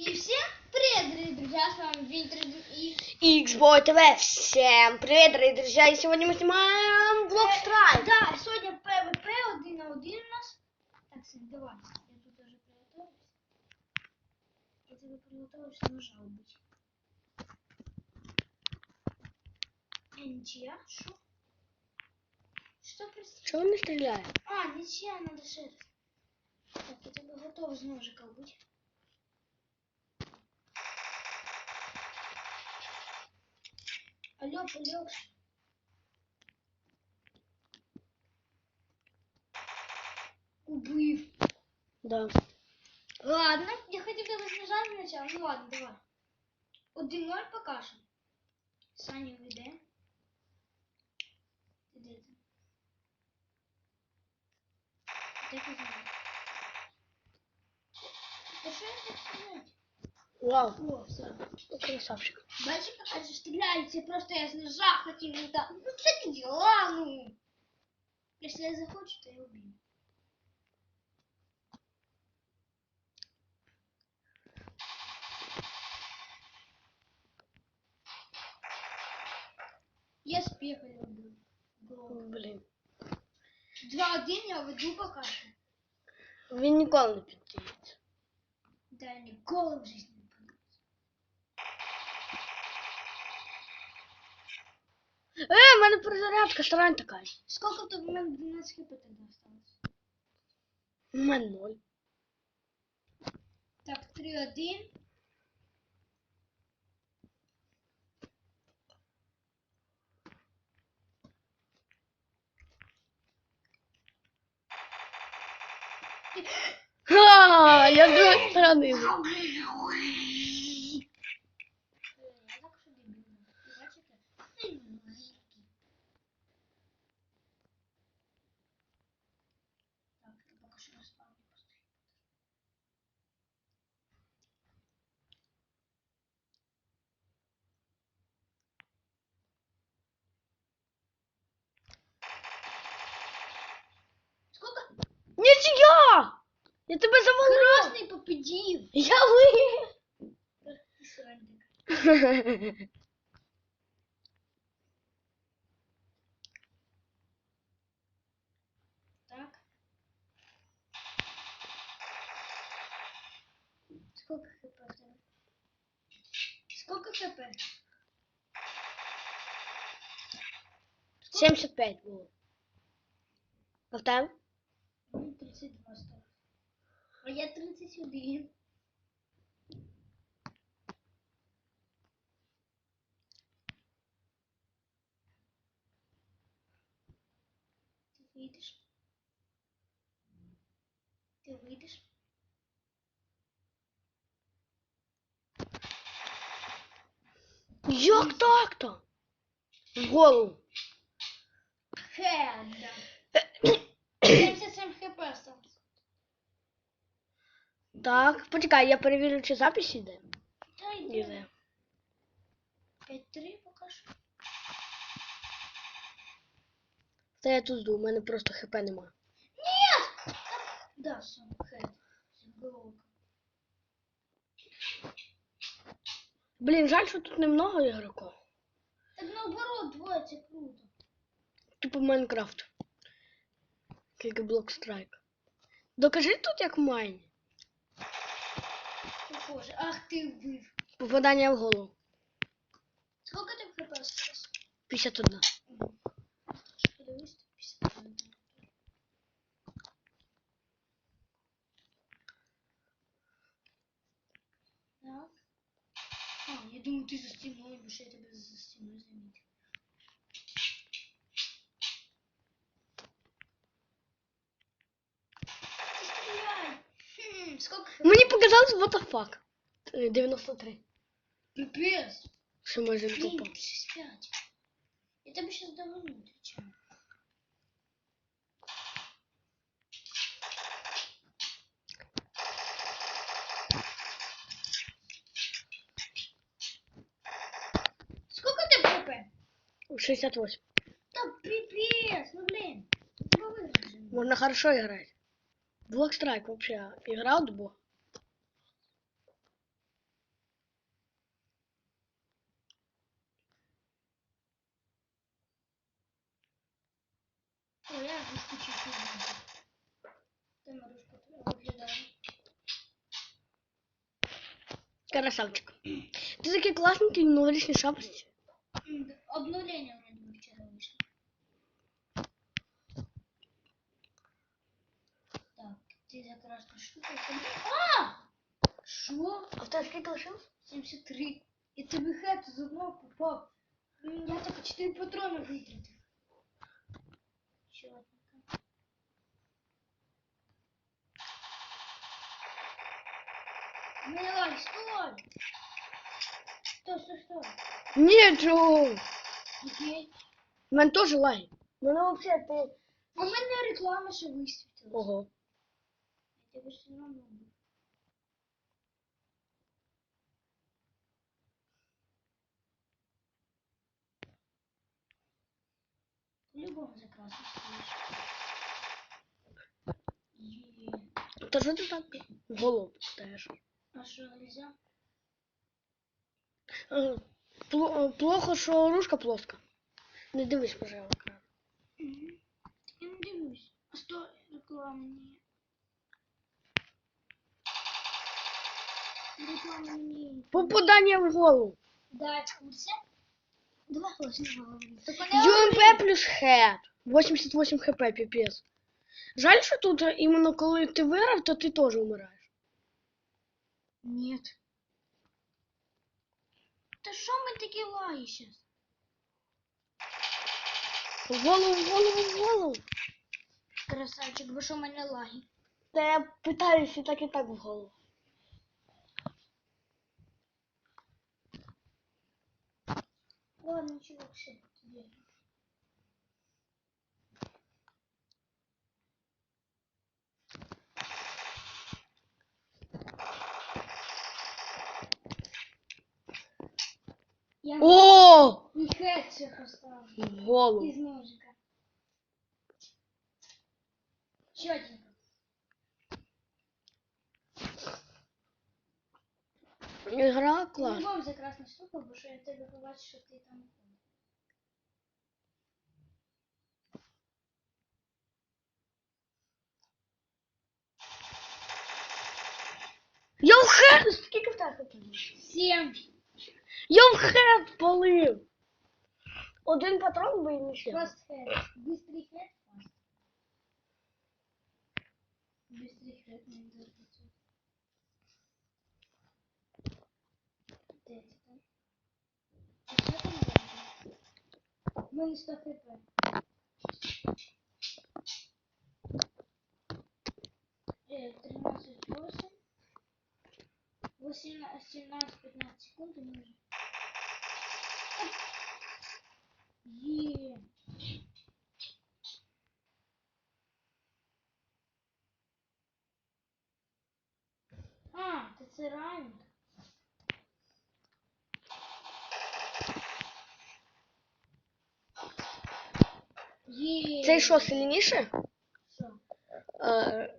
И всем привет, дорогие друзья, с вами Виктор и... Xboy TV. Всем привет, дорогие друзья! И сегодня мы снимаем влог Страйк. Да, сегодня ПВП один на один у нас. Так, давай, я тут уже приготовлюсь. Я тебе приготовлюсь нажал быть. Э, ничья? Что? Что происходит? Чего он не стреляет? А, ничья, надо шерсть. Так, я тебе готов с ножиком быть. Алло, алло. Убив. Да. Ладно, я хотів тебе знижати сначала. Ну ладно, давай. Один ноль пока що. Саня вийде. Ти де ти? Де ти знаєш? Та що я так стріляти? Вау. О, все. Ну, Красавчик. Бачиш, як же стріляють, це просто я з ножа хотів не так. Ну це діла, ну. Якщо я захочу, то я уб'ю. Я спеха люблю. Блін. 2-1 я веду пока що. Він ніколи не піддається. Да я ніколи в житті Е, в мене перезарядка старань така. Сколько тут у мене 12 хп тогда осталось? У мене ноль. Так, 3-1. Ха, я з другої сторони. Я тебе завалив! Красний победив. Я виграв! Така. Так. Сколько хп? Сколько хп? 75 було. А? Ну, 32 стало. А я 31. Ты выйдешь? Ты выйдешь? Як так-то? В голову. Хеда. 77 хп осталось. Так, почекай, я перевірю, чи запись іде. Да, Іде. иди. 5-3 пока что. Та я тут жду, у мене просто хп нема. Нет! Да, сам хед. Блін, жаль, що тут немного ігроків. Так наоборот, двое, це круто. Типу Майнкрафт. Тільки блок страйк. Докажи тут як в майні. Похоже. Ах ты вбив. Попадання в голову. Сколько там хп осталось? 51. Подивись, тут 51. Так. А, я думаю, ты за стеной, потому что я тебя за стеной заметил. Ты стреляй! Хм, сколько хп? Мені показалось what the fuck. Е, 93. Пипец! Що майже не Блин, попав. 65. Я тебе сейчас давно отвечаю. Сколько ты хп? 68. Да пипец, ну блин. Же. Можно хорошо играть. Блок страйк вообще играл до О, я выскочил сюда. Там Марушка виглядає. Красавчик. Ти такий класненький в новорічній шапочці. М, да, Обновление вроде бы вчера вышло. Так, ты за красную штуку. А! Шо? А в тебе скільки лишилось? 73. І тобі хет з одного попав. М, Я тільки 4 патрони витратив. Чотненько. Милан, стой! Стой, стой, стой. Нічого. Окей. У мене теж лаги. Мене взагалі ти. А в мене реклама ще висвітилась. Ого. Я тебе все равно буду. Та що ти так в голову стаєш? А что, нельзя? Пло- е, Плохо, що ружка плоска. Не дивись, пожалуйста. Я не дивлюсь. А что реклама не... Реклама не... Попадання в голову. Да, курсе? Давай голосно говори. Только не ЮМП плюс хед. 88 хп, піпець. Жаль, що тут е, іменно коли ти виграв, то ти теж вмираєш. Нет. Да что мы такие лаги сейчас? В голову, в голову, в голову. Красавчик, вы что, у меня лаги? Та я питаюся так і так в голову. Ладно, чувак, все, Я О! и хэт всех оставлю. В голову. Из ножика. Чётенько. Ігра Не клас. будем за красную штуку, потому что я тебе побачу, что ты там в хед! Скільки в тебе полив? Я в хед полив! Один патрон би і не ще. Fast head. Быстрый head, fast. Быстрый head, не дорогой. Де це там? А що там робити? В Е. А, то це ранг. Є. Цей що, сильніше? Що? Е,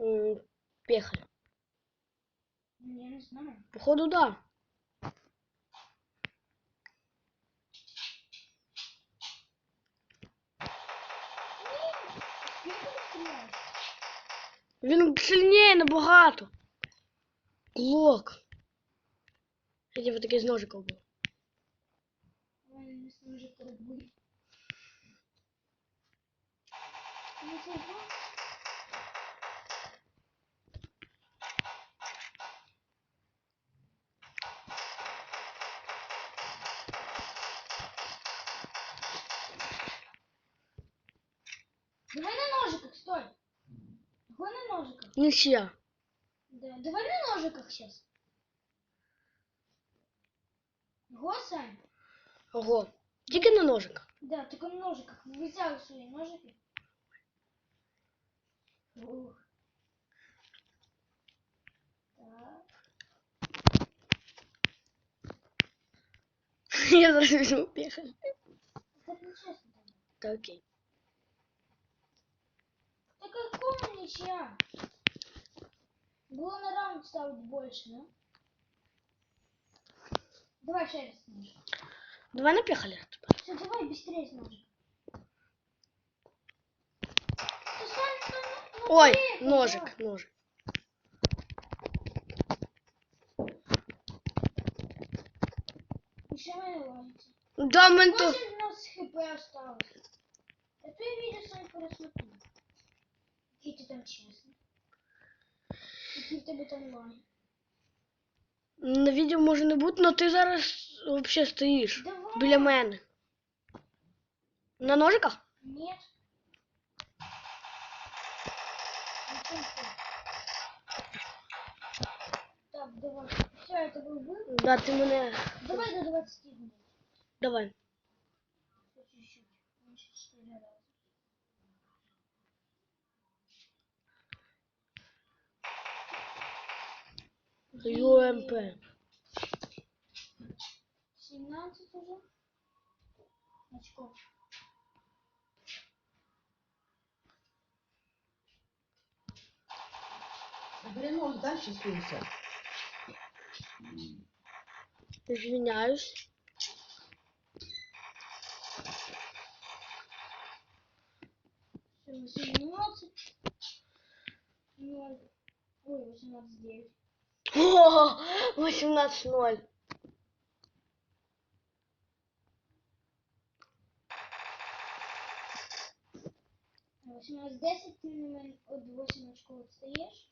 м, Пехаль. Ну, Я не знаю. Походу, да. Сильніє набагато. Глок. Я такий з ножиком був. У мене не на ножиках. Нічия. Да, давай на ножиках сейчас. Го, Сань? Ого. Тільки на ножиках. Да, только на ножиках. Взял свои ножики. Ух. Так. Я зараз візьму пехаль. Так нечестно там. Та окей. Да какого ничья? Было на раунд ставить больше, да? Давай еще раз ножик. Давай на пехаля тепер. Все, давай быстрее ножик. стань на, на Ой, ножик, ножик. І ще мене лагиться. Да, мен то... 8 у нас хп осталось. А то я видео сам пересмотрю. Який ти там чесний Який в тебе там лаги. На відео може не бути, але ти зараз взагалі стоїш Давай. біля мене. На ножиках? Нет. Ну, чем ты? Так, давай. Все, это был выбор. Да, ти мене. Давай до 20 дней. Давай. ЮМП. 17 уже. Очков. Бери нож, дальше сунься. Извиняюсь. Всё, 18. 0. Ой, 18 9. О, 18-0. А 18 10 ты на мене от 8 очков отстаешь.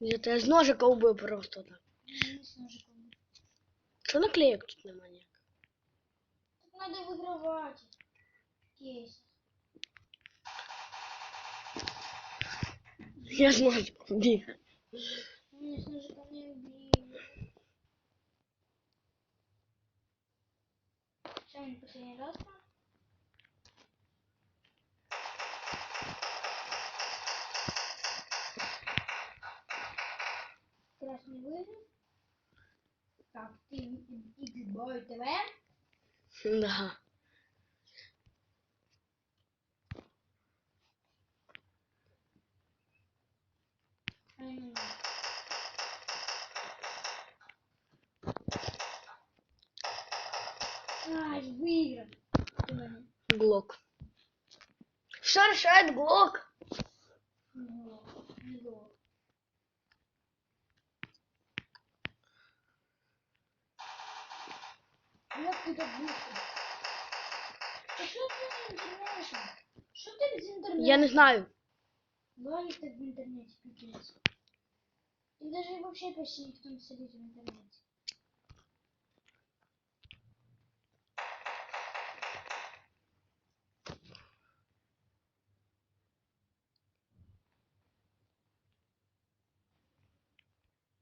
Я тебе з ножика убив просто так. Не с ножиком. Що наклеїк тут нема ніяк? Тут надо выигрывать. Кейс. Я з ножиком бігаю. Xboy ТВ. Да. Ай, выиграл. Глок. Что решает Глок? ну, ну. Быстро. А что ты без интернета? Что ты без интернета? Я не знаю. Лаги так в интернете, пипец. И даже вообще почти никто не сидит в интернете.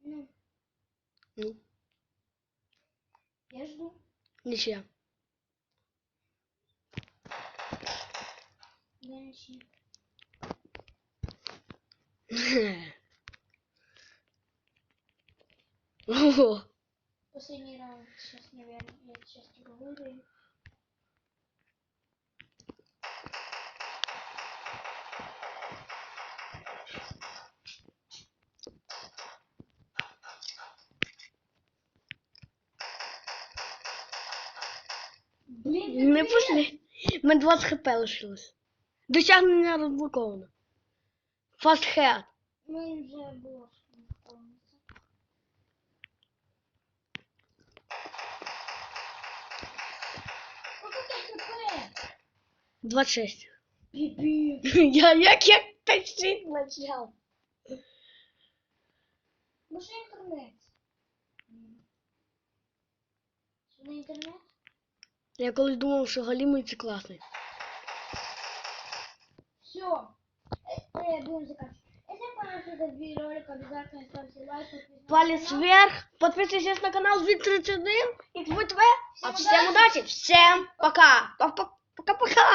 Ну, Ну, я жду. Нічия. Я начну. Ого. Последний раунд сейчас, наверное. Я сейчас его выиграю. Не привет! пошли. У мене 20 хп лишилось. Досягнення розблоковано. Fast head. Мы уже было полностью. Сколько ты хп? 26. Пипец. Я як я тащить почав. Ну что интернет? Что на интернет? Я колись думав, що галімий це класний. Все. Э, будем заканчивать. Если понравился этот видеоролик, обязательно ставьте лайк, подписывайтесь Палец вверх, подписывайтесь на канал Вик31, XBTV. А Всем всем удачи, всем пока. Пока-пока.